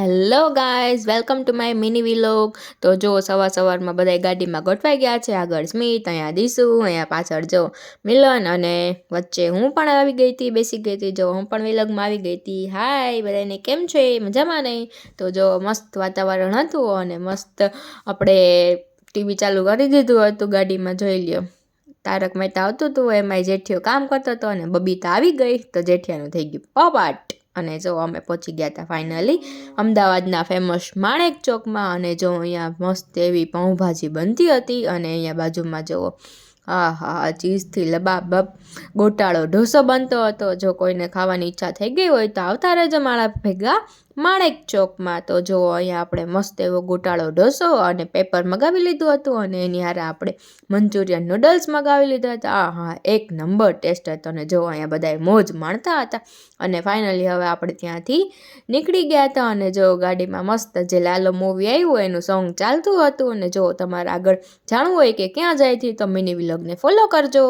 Hello guys welcome to my mini vlog તો જો, સવાર સવારમાં બધા ગાડીમાં ગોઠવાઈ ગયા છે. આગળ સ્મિત, અહીંયા દીસુ અહીંયા પાછળ જો મિલન અને વચ્ચે હું પણ આવી ગઈ હતી બેસી ગઈ હતી જો હું પણ વિલોગમાં આવી ગઈ હતી. હાય બધાને કેમ છે? મજામાં નહીં તો જો, મસ્ત વાતાવરણ હતું અને મસ્ત આપણે ટીવી ચાલુ કરી દીધું હતું ગાડીમાં, જોઈ લ્યો. તારક મહેતા આવતું હતું એમાંય જેઠિયો કામ કરતો હતો અને બબીતા આવી ગઈ. તો જેઠિયાનું થઈ ગયું પોપાટ. અને જો અમે પહોંચી ગયા હતા ફાઇનલી અમદાવાદના ફેમસ માણેક ચોકમાં અને જો અહીંયા મસ્ત એવી પાઉંભાજી બનતી હતી અને અહીંયા બાજુમાં જુઓ હા હા ચીઝથી લબાબબ ગોટાળો ઢોસો બનતો હતો. જો કોઈને ખાવાની ઈચ્છા થઈ ગઈ હોય તો આવતા રહેજો મારા ભેગા. માણેક ચોકમાં તો જો અહીંયા આપણે મસ્ત એવો ગોટાળો ઢોસો અને પેપર મગાવી લીધું હતું અને એની હારે આપણે મંચુરિયન નૂડલ્સ મગાવી લીધા હતા. આ, હા, એક નંબર ટેસ્ટ હતો અને જો અહીંયા બધાએ મોજ માણતા હતા. અને ફાઇનલી હવે આપણે ત્યાંથી નીકળી ગયા હતા અને જો ગાડીમાં મસ્ત જે લાલો મૂવી આવ્યું, એનું સોંગ ચાલતું હતું. અને જો તમારે આગળ જાણવું હોય કે ક્યાં જાય છે, તો મિની વિલોગને ફોલો કરજો.